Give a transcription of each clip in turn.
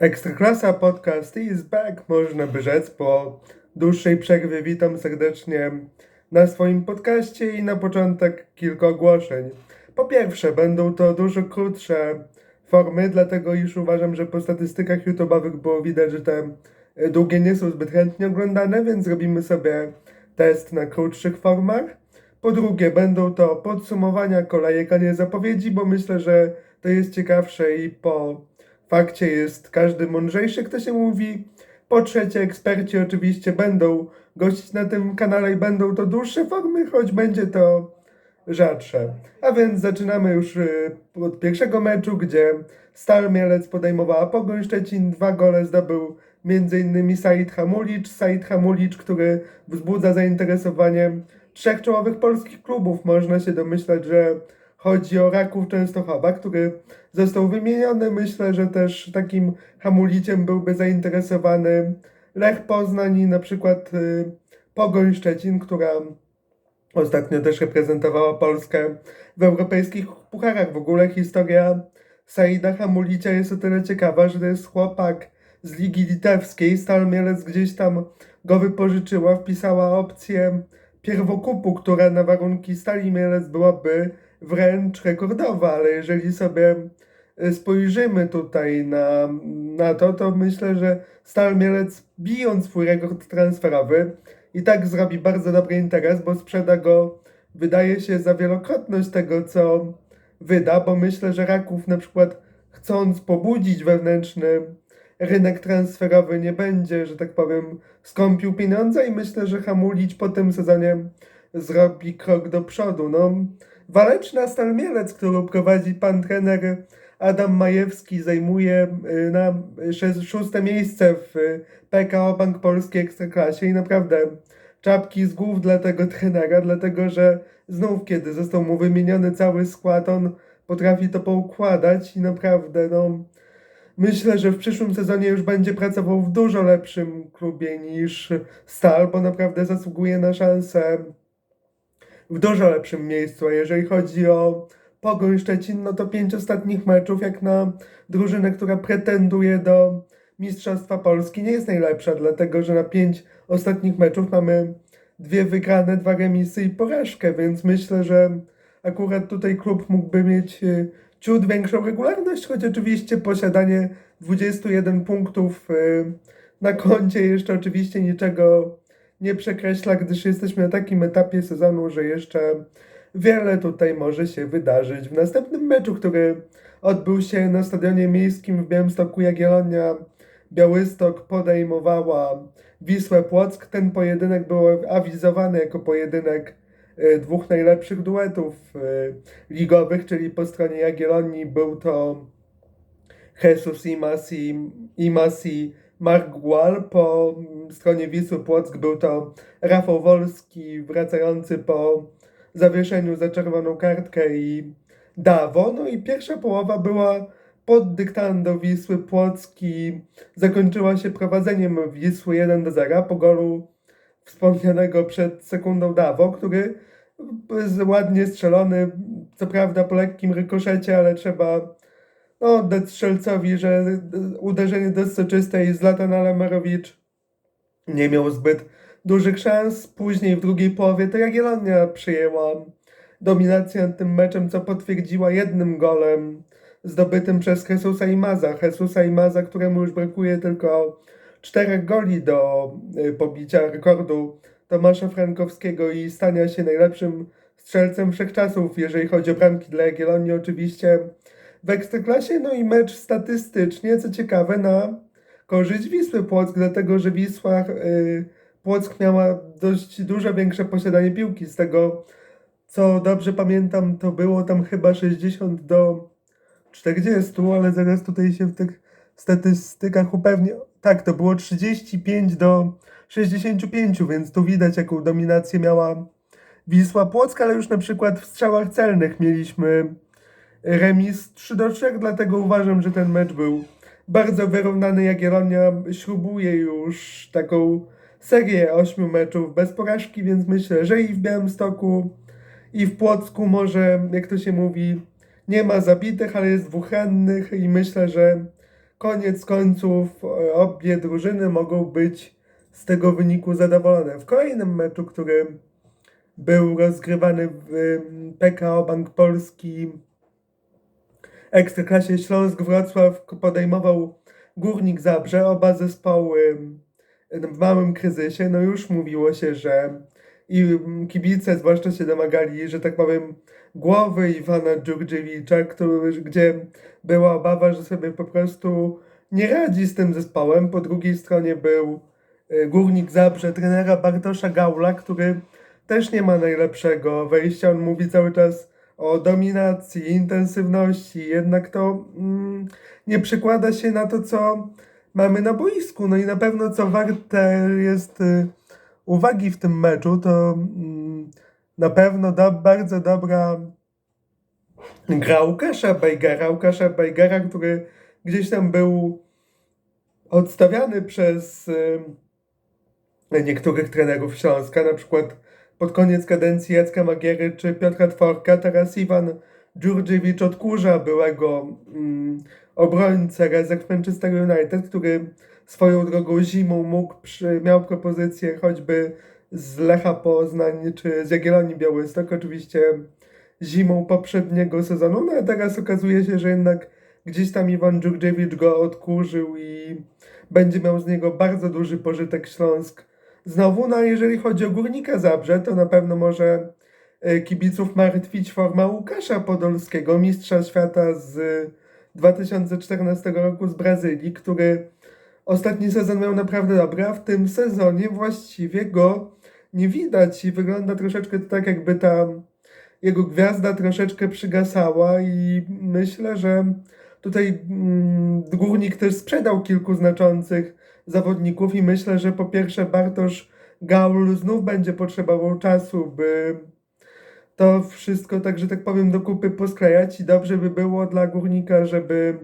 Ekstraklasa Podcast is back, można by rzec. Po dłuższej przerwie witam serdecznie na swoim podcaście i na początek kilka ogłoszeń. Po pierwsze, będą to dużo krótsze formy, dlatego iż uważam, że po statystykach YouTube'owych było widać, że te długie nie są zbyt chętnie oglądane, więc robimy sobie test na krótszych formach. Po drugie, będą to podsumowania kolejek, a nie zapowiedzi, bo myślę, że to jest ciekawsze i po fakcie jest każdy mądrzejszy, kto się mówi. Po trzecie, eksperci oczywiście będą gościć na tym kanale i będą to dłuższe formy, choć będzie to rzadsze. A więc zaczynamy już y, od pierwszego meczu, gdzie Stal Mielec podejmowała Pogoń Szczecin. Dwa gole zdobył m.in. Said Hamulicz. Said Hamulicz, który wzbudza zainteresowanie trzech czołowych polskich klubów. Można się domyślać, że chodzi o Raków Częstochowa, który został wymieniony. Myślę, że też takim hamuliciem byłby zainteresowany Lech Poznań i na przykład y, Pogoń Szczecin, która ostatnio też reprezentowała Polskę w europejskich pucharach. W ogóle historia Saida Hamulicia jest o tyle ciekawa, że to jest chłopak z Ligi Litewskiej. Stal Mielec gdzieś tam go wypożyczyła, wpisała opcję pierwokupu, która na warunki Stali Mielec byłaby wręcz rekordowa, ale jeżeli sobie y, spojrzymy tutaj na, na to, to myślę, że Stal Mielec bijąc swój rekord transferowy i tak zrobi bardzo dobry interes, bo sprzeda go wydaje się za wielokrotność tego, co wyda, bo myślę, że Raków na przykład chcąc pobudzić wewnętrzny rynek transferowy nie będzie, że tak powiem, skąpił pieniądze i myślę, że Hamulić po tym sezonie zrobi krok do przodu. No, Waleczna Stal Mielec, którą prowadzi pan trener Adam Majewski, zajmuje y, na szóste miejsce w y, PKO Bank Polski Ekstraklasie i naprawdę czapki z głów dla tego trenera, dlatego że znów kiedy został mu wymieniony cały skład, on potrafi to poukładać i naprawdę no myślę, że w przyszłym sezonie już będzie pracował w dużo lepszym klubie niż Stal, bo naprawdę zasługuje na szansę w dużo lepszym miejscu. A jeżeli chodzi o Pogoń Szczecin, no to pięć ostatnich meczów, jak na drużynę, która pretenduje do Mistrzostwa Polski, nie jest najlepsza, dlatego że na pięć ostatnich meczów mamy dwie wygrane, dwa remisy i porażkę, więc myślę, że akurat tutaj klub mógłby mieć y, ciut większą regularność, choć oczywiście posiadanie 21 punktów y, na koncie jeszcze oczywiście niczego nie przekreśla, gdyż jesteśmy na takim etapie sezonu, że jeszcze wiele tutaj może się wydarzyć. W następnym meczu, który odbył się na stadionie miejskim w Białymstoku Jagiellonia, Białystok podejmowała Wisłę Płock. Ten pojedynek był awizowany jako pojedynek e, dwóch najlepszych duetów e, ligowych, czyli po stronie Jagiellonii był to Jesus Imas i, Imas i Mark Gual, po stronie Wisły Płock był to Rafał Wolski wracający po zawieszeniu za czerwoną kartkę i Dawo. No i pierwsza połowa była pod dyktando Wisły Płocki. Zakończyła się prowadzeniem Wisły 1 do 0 po golu wspomnianego przed sekundą Dawo, który ładnie strzelony, co prawda po lekkim rykoszecie, ale trzeba no, oddać strzelcowi, że uderzenie do soczystej Zlatan Alemarowicz nie miał zbyt dużych szans. Później w drugiej połowie to Jagiellonia przyjęła dominację nad tym meczem, co potwierdziła jednym golem zdobytym przez Jesusa Imaza. Jesusa Imaza, któremu już brakuje tylko czterech goli do y, pobicia rekordu Tomasza Frankowskiego i stania się najlepszym strzelcem wszechczasów, jeżeli chodzi o bramki dla Jagiellonii oczywiście w Ekstraklasie. No i mecz statystycznie, co ciekawe, na korzyść Wisły Płock, dlatego że Wisła y, Płock miała dość dużo większe posiadanie piłki. Z tego, co dobrze pamiętam, to było tam chyba 60 do 40, ale zaraz tutaj się w tych statystykach upewnię. Tak, to było 35 do 65, więc tu widać, jaką dominację miała Wisła Płocka, ale już na przykład w strzałach celnych mieliśmy remis 3 do 3, dlatego uważam, że ten mecz był bardzo wyrównany. Jagiellonia śrubuje już taką serię 8 meczów bez porażki, więc myślę, że i w Białymstoku, i w Płocku może, jak to się mówi, nie ma zabitych, ale jest dwóch rannych i myślę, że koniec końców e, obie drużyny mogą być z tego wyniku zadowolone. W kolejnym meczu, który był rozgrywany w PKO Bank Polski Ekstraklasie Śląsk Wrocław podejmował Górnik Zabrze. Oba zespoły w małym kryzysie. No już mówiło się, że i kibice zwłaszcza się domagali, że tak powiem, głowy Iwana Dżurdziewicza, gdzie była obawa, że sobie po prostu nie radzi z tym zespołem. Po drugiej stronie był y, Górnik Zabrze, trenera Bartosza Gaula, który też nie ma najlepszego wejścia. On mówi cały czas o dominacji, intensywności, jednak to mm, nie przekłada się na to, co mamy na boisku. No i na pewno co warte jest y, uwagi w tym meczu, to mm, na pewno do, bardzo dobra gra Łukasza Bejgera. Łukasza Bejgera, który gdzieś tam był odstawiany przez y, niektórych trenerów Śląska, na przykład pod koniec kadencji Jacka Magiery czy Piotra Tworka. Teraz Iwan Dżurdziewicz odkurza byłego mm, obrońcę rezerw Manchester United, który swoją drogą zimą mógł, przy, miał propozycję choćby z Lecha Poznań czy z Jagiellonii Białystok, oczywiście zimą poprzedniego sezonu, no a teraz okazuje się, że jednak gdzieś tam Iwan Dżurdziewicz go odkurzył i będzie miał z niego bardzo duży pożytek Śląsk. Znowu, no jeżeli chodzi o Górnika Zabrze, to na pewno może e, kibiców martwić forma Łukasza Podolskiego, mistrza świata z 2014 roku z Brazylii, który ostatni sezon miał naprawdę dobry, a w tym sezonie właściwie go nie widać i wygląda troszeczkę tak, jakby ta jego gwiazda troszeczkę przygasała i myślę, że tutaj mm, Górnik też sprzedał kilku znaczących zawodników i myślę, że po pierwsze Bartosz Gaul znów będzie potrzebował czasu, by to wszystko, tak że tak powiem, do kupy posklejać i dobrze by było dla Górnika, żeby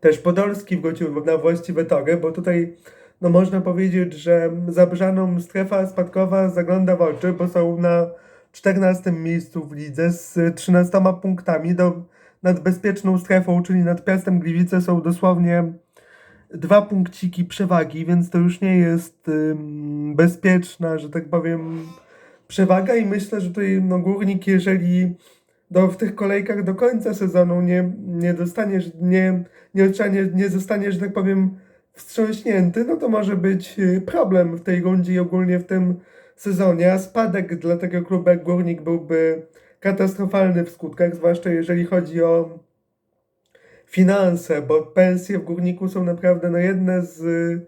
też Podolski wrócił na właściwe tory, bo tutaj no można powiedzieć, że zabrzaną strefa spadkowa zagląda w oczy, bo są na 14 miejscu w lidze z 13 punktami. Do, nad bezpieczną strefą, czyli nad Piastem Gliwice są dosłownie dwa punkciki przewagi, więc to już nie jest ym, bezpieczna, że tak powiem, przewaga i myślę, że tutaj no, Górnik, jeżeli do, w tych kolejkach do końca sezonu nie, nie dostaniesz, nie, nie, nie, nie zostaniesz, że tak powiem, wstrząśnięty, no to może być y, problem w tej rundzie i ogólnie w tym sezonie, a spadek dla tego klubu jak Górnik byłby katastrofalny w skutkach, zwłaszcza jeżeli chodzi o finanse, bo pensje w Górniku są naprawdę no, jedne z y,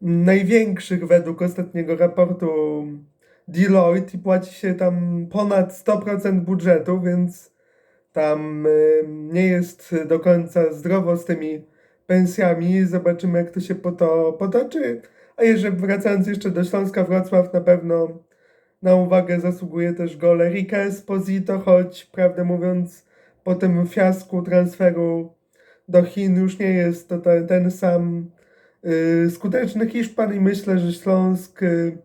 największych według ostatniego raportu Deloitte i płaci się tam ponad 100% budżetu, więc tam y, nie jest do końca zdrowo z tymi pensjami. Zobaczymy, jak to się po to potoczy. A jeżeli wracając jeszcze do Śląska, Wrocław na pewno na uwagę zasługuje też gol Erika Esposito, choć prawdę mówiąc po tym fiasku transferu do Chin już nie jest to ten, ten sam y, skuteczny Hiszpan i myślę, że Śląsk y,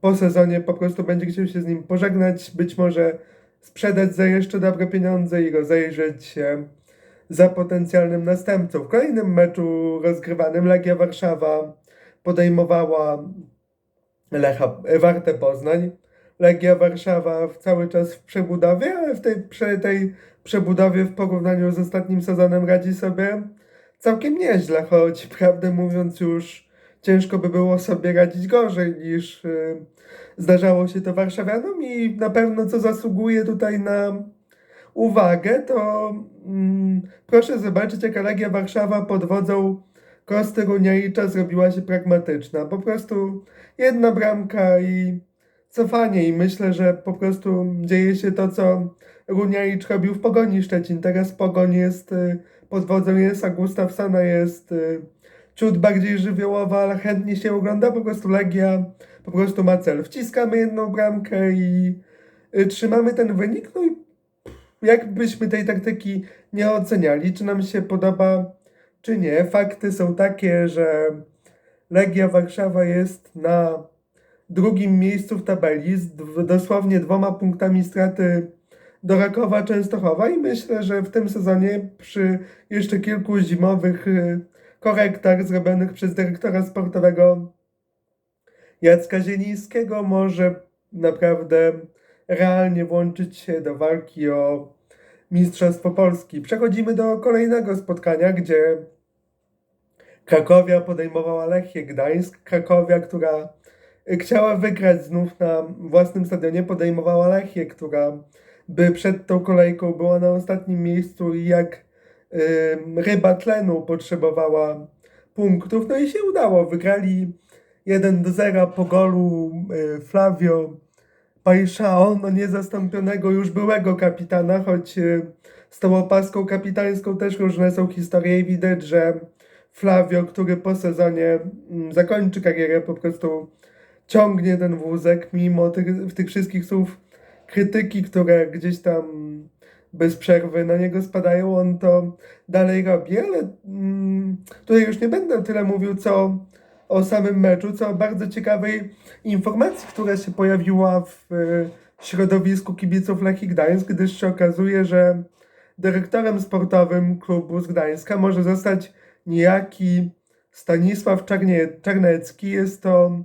po sezonie po prostu będzie chciał się z nim pożegnać, być może sprzedać za jeszcze dobre pieniądze i rozejrzeć się za potencjalnym następcą. W kolejnym meczu rozgrywanym Legia Warszawa podejmowała Lecha, Wartę Poznań. Legia Warszawa cały czas w przebudowie, ale w tej, przy tej przebudowie w porównaniu z ostatnim sezonem radzi sobie całkiem nieźle, choć prawdę mówiąc już ciężko by było sobie radzić gorzej niż yy, zdarzało się to warszawianom i na pewno co zasługuje tutaj na uwagę, to mm, proszę zobaczyć, jaka Legia Warszawa pod wodzą Kosty Runiaicza zrobiła się pragmatyczna. Po prostu jedna bramka i cofanie i myślę, że po prostu dzieje się to, co Runiaicz robił w Pogoni Szczecin. Teraz Pogoń jest y, pod wodzą Jesa Gustafsona, jest y, ciut bardziej żywiołowa, ale chętnie się ogląda. Po prostu Legia po prostu ma cel. Wciskamy jedną bramkę i y, trzymamy ten wynik. No i jakbyśmy tej taktyki nie oceniali, czy nam się podoba, czy nie. Fakty są takie, że Legia Warszawa jest na drugim miejscu w tabeli z dosłownie dwoma punktami straty do Rakowa Częstochowa i myślę, że w tym sezonie przy jeszcze kilku zimowych y, korektach zrobionych przez dyrektora sportowego Jacka Zielińskiego może naprawdę realnie włączyć się do walki o Mistrzostwo Polski. Przechodzimy do kolejnego spotkania, gdzie Krakowia podejmowała Lechię Gdańsk. Krakowia, która chciała wygrać znów na własnym stadionie, podejmowała Lechię, która by przed tą kolejką była na ostatnim miejscu i jak ym, ryba tlenu potrzebowała punktów. No i się udało. Wygrali 1 do 0 po golu y, Flavio Pajszao, no niezastąpionego już byłego kapitana, choć y, z tą opaską kapitańską też różne są historie i widać, że Flavio, który po sezonie zakończy karierę, po prostu ciągnie ten wózek, mimo tych, tych wszystkich słów krytyki, które gdzieś tam bez przerwy na niego spadają, on to dalej robi, ale mm, tutaj już nie będę tyle mówił, co o samym meczu, co o bardzo ciekawej informacji, która się pojawiła w y, środowisku kibiców Lechii Gdańsk, gdyż się okazuje, że dyrektorem sportowym klubu z Gdańska może zostać niejaki Stanisław Czarnie, Czarnecki. Jest to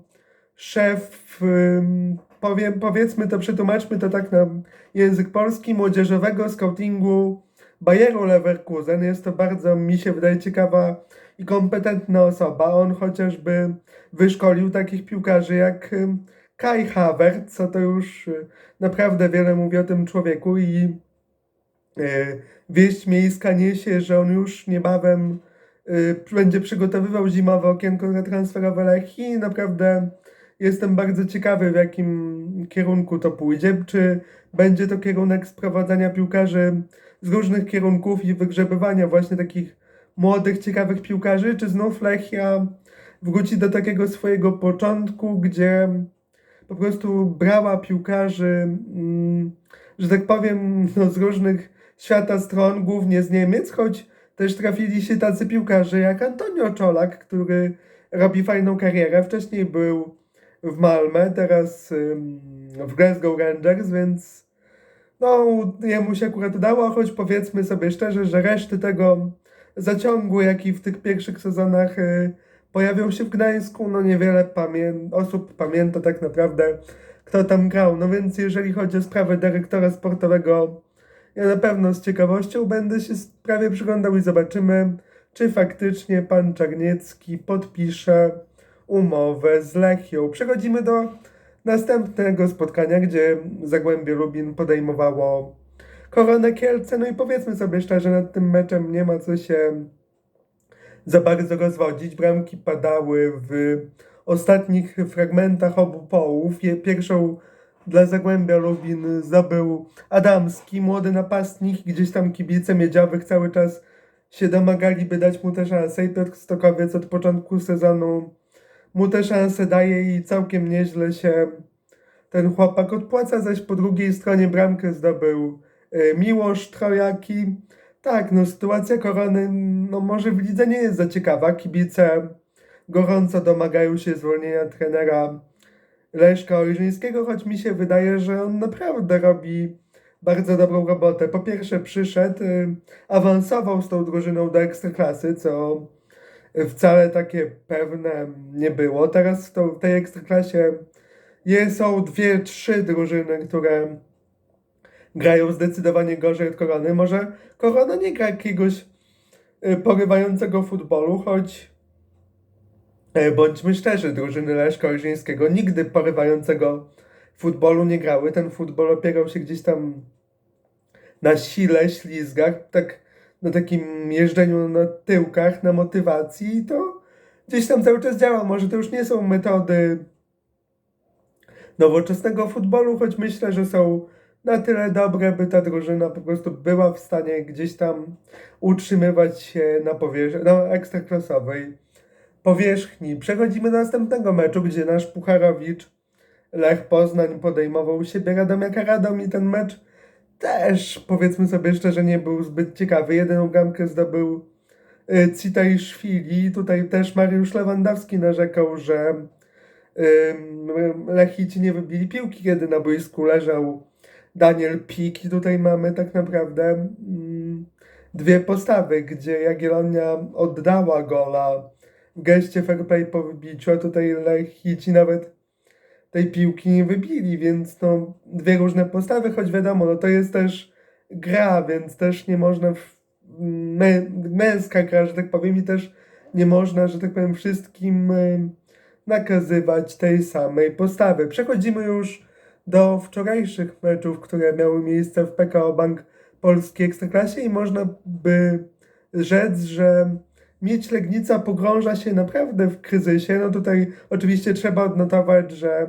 szef, ym, powiem, powiedzmy to, przetłumaczmy to tak na język polski, młodzieżowego scoutingu Bayeru Leverkusen. Jest to bardzo, mi się wydaje, ciekawa i kompetentna osoba. On chociażby wyszkolił takich piłkarzy jak Kai Havertz, co to już y, naprawdę wiele mówi o tym człowieku i y, wieść miejska niesie, że on już niebawem y, będzie przygotowywał zimowe okienko transferowe Lechii. Naprawdę jestem bardzo ciekawy, w jakim kierunku to pójdzie. Czy będzie to kierunek sprowadzania piłkarzy z różnych kierunków i wygrzebywania właśnie takich młodych, ciekawych piłkarzy, czy znów Lechia wróci do takiego swojego początku, gdzie po prostu brała piłkarzy, mm, że tak powiem, no, z różnych świata stron, głównie z Niemiec, choć też trafili się tacy piłkarze jak Antonio Czolak, który robi fajną karierę. Wcześniej był w Malmę, teraz w Glasgow Rangers, więc no, jemu się akurat udało, choć powiedzmy sobie szczerze, że reszty tego zaciągu, jaki w tych pierwszych sezonach y, pojawiał się w Gdańsku, no niewiele pamię osób pamięta tak naprawdę, kto tam grał. No więc jeżeli chodzi o sprawę dyrektora sportowego, ja na pewno z ciekawością będę się sprawie przyglądał i zobaczymy, czy faktycznie pan Czarniecki podpisze umowę z Lechią. Przechodzimy do następnego spotkania, gdzie Zagłębie Lubin podejmowało Koronę Kielce. No i powiedzmy sobie szczerze, nad tym meczem nie ma co się za bardzo rozwodzić. Bramki padały w ostatnich fragmentach obu połów. Pierwszą dla Zagłębia Lubin zdobył Adamski, młody napastnik. Gdzieś tam kibice Miedziowych cały czas się domagali, by dać mu tę szansę. I Piotr Stokowiec od początku sezonu mu tę szansę daje i całkiem nieźle się ten chłopak odpłaca, zaś po drugiej stronie bramkę zdobył y, Miłosz Trojaki. Tak, no sytuacja Korony, no może w lidze nie jest za ciekawa. Kibice gorąco domagają się zwolnienia trenera Leszka Ojrzyńskiego, choć mi się wydaje, że on naprawdę robi bardzo dobrą robotę. Po pierwsze przyszedł, y, awansował z tą drużyną do Ekstraklasy, co wcale takie pewne nie było. Teraz w, tą, w tej Ekstraklasie je, są dwie, trzy drużyny, które grają zdecydowanie gorzej od Korony. Może Korona nie gra jakiegoś y, porywającego futbolu, choć e, bądźmy szczerzy, drużyny Leszka Ojrzyńskiego nigdy porywającego futbolu nie grały. Ten futbol opierał się gdzieś tam na sile, ślizgach, tak na takim jeżdżeniu na tyłkach, na motywacji to gdzieś tam cały czas działa. Może to już nie są metody nowoczesnego futbolu, choć myślę, że są na tyle dobre, by ta drużyna po prostu była w stanie gdzieś tam utrzymywać się na, powierz- na ekstraklasowej powierzchni. Przechodzimy do następnego meczu, gdzie nasz Pucharowicz Lech Poznań podejmował siebie Radomiaka Radom i ten mecz też, powiedzmy sobie szczerze, nie był zbyt ciekawy. Jedyną bramkę zdobył y, Citaj Szwili. Tutaj też Mariusz Lewandowski narzekał, że Lechici nie wybili piłki, kiedy na boisku leżał Daniel Pik i tutaj mamy tak naprawdę mm, dwie postawy, gdzie Jagiellonia oddała gola w geście fair play po wybiciu, a tutaj Lechici nawet tej piłki nie wybili, więc no dwie różne postawy, choć wiadomo, no to jest też gra, więc też nie można w, mę, męska gra, że tak powiem i też nie można, że tak powiem wszystkim y, nakazywać tej samej postawy. Przechodzimy już do wczorajszych meczów, które miały miejsce w PKO Bank Polskiej Ekstraklasie i można by rzec, że Miedź Legnica pogrąża się naprawdę w kryzysie. No tutaj oczywiście trzeba odnotować, że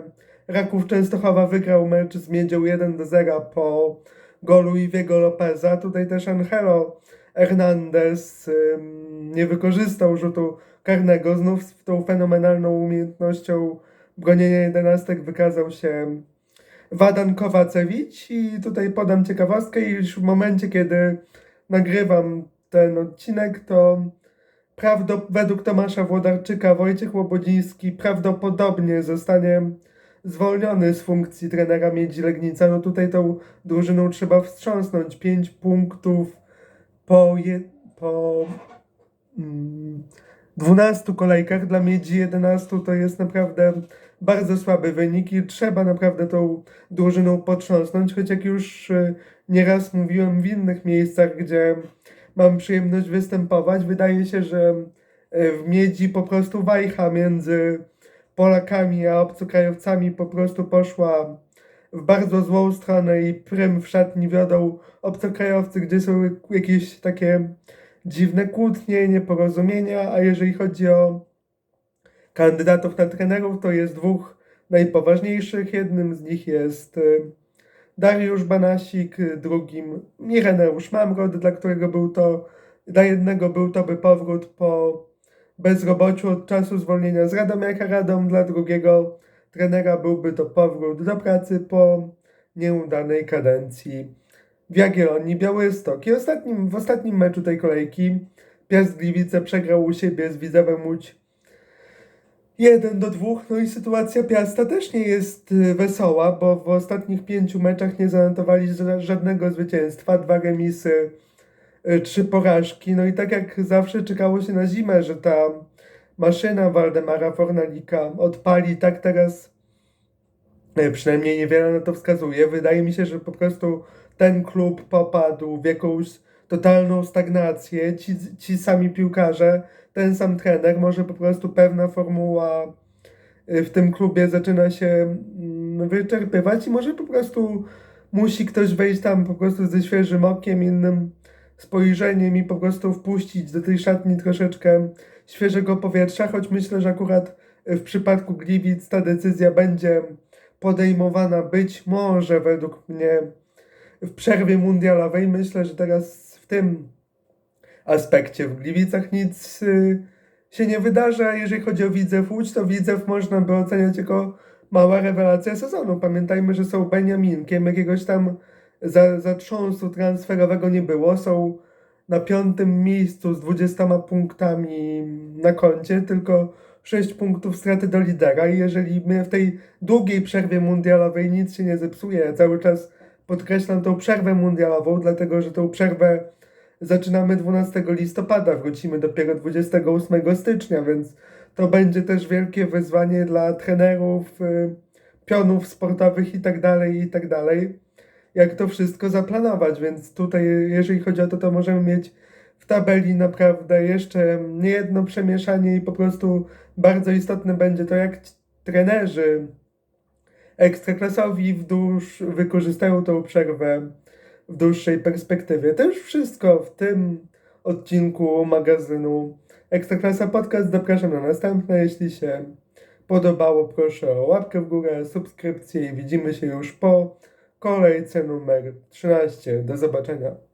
Raków Częstochowa wygrał mecz z Miedzią 1 do 0 po golu Iwiego Lopeza. Tutaj też Angelo Hernandez ym, nie wykorzystał rzutu karnego. Znów z tą fenomenalną umiejętnością bronienia jedenastek wykazał się Wadan Kowacewicz i tutaj podam ciekawostkę, iż w momencie, kiedy nagrywam ten odcinek, to prawdop- według Tomasza Włodarczyka Wojciech Łobodziński prawdopodobnie zostanie zwolniony z funkcji trenera Miedzi Legnica. No tutaj tą drużyną trzeba wstrząsnąć. 5 punktów po, je, po mm, 12 kolejkach dla Miedzi 11 to jest naprawdę bardzo słaby wynik i trzeba naprawdę tą drużyną potrząsnąć, choć jak już y, nieraz mówiłem w innych miejscach, gdzie mam przyjemność występować, wydaje się, że y, w Miedzi po prostu wajcha między Polakami a obcokrajowcami po prostu poszła w bardzo złą stronę i prym w szatni wiodą obcokrajowcy, gdzie są jakieś takie dziwne kłótnie, nieporozumienia, a jeżeli chodzi o kandydatów na trenerów, to jest dwóch najpoważniejszych. Jednym z nich jest y, Dariusz Banasik, y, drugim Ireneusz Mamrod, dla którego był to, dla jednego był to by powrót po bezrobociu od czasu zwolnienia z Radomiaka Radom, dla drugiego trenera byłby to powrót do pracy po nieudanej kadencji w Jagiellonii Białystok. I ostatnim, w ostatnim meczu tej kolejki Piast Gliwice przegrał u siebie z Widzewem Łódź 1 do 2. No i sytuacja Piasta też nie jest y, wesoła, bo w ostatnich pięciu meczach nie zanotowali ża- żadnego zwycięstwa, dwa remisy, y, trzy porażki. No i tak jak zawsze czekało się na zimę, że ta maszyna Waldemara Fornalika odpali, tak teraz y, przynajmniej niewiele na to wskazuje. Wydaje mi się, że po prostu ten klub popadł w jakąś totalną stagnację. Ci, ci sami piłkarze, ten sam trener, może po prostu pewna formuła y, w tym klubie zaczyna się mm, wyczerpywać i może po prostu musi ktoś wejść tam po prostu ze świeżym okiem, innym spojrzeniem i po prostu wpuścić do tej szatni troszeczkę świeżego powietrza, choć myślę, że akurat w przypadku Gliwic ta decyzja będzie podejmowana być może według mnie w przerwie mundialowej. Myślę, że teraz tym aspekcie w Gliwicach nic y, się nie wydarza. Jeżeli chodzi o Widzew Łódź, to Widzew można by oceniać jako mała rewelacja sezonu. Pamiętajmy, że są Beniaminkiem, jakiegoś tam za, zatrząsu transferowego nie było. Są na piątym miejscu z 20 punktami na koncie, tylko 6 punktów straty do lidera i jeżeli my w tej długiej przerwie mundialowej nic się nie zepsuje, cały czas podkreślam tą przerwę mundialową, dlatego że tą przerwę zaczynamy 12 listopada, wrócimy dopiero 28 stycznia, więc to będzie też wielkie wyzwanie dla trenerów, y, pionów sportowych i tak dalej, i tak dalej, jak to wszystko zaplanować, więc tutaj jeżeli chodzi o to, to możemy mieć w tabeli naprawdę jeszcze niejedno przemieszanie i po prostu bardzo istotne będzie to, jak trenerzy ekstraklasowi w dłuż wykorzystają tą przerwę w dłuższej perspektywie. To już wszystko w tym odcinku magazynu Ekstraklasa Podcast. Zapraszam na następne. Jeśli się podobało, proszę o łapkę w górę, subskrypcję i widzimy się już po kolejce numer 13. Do zobaczenia.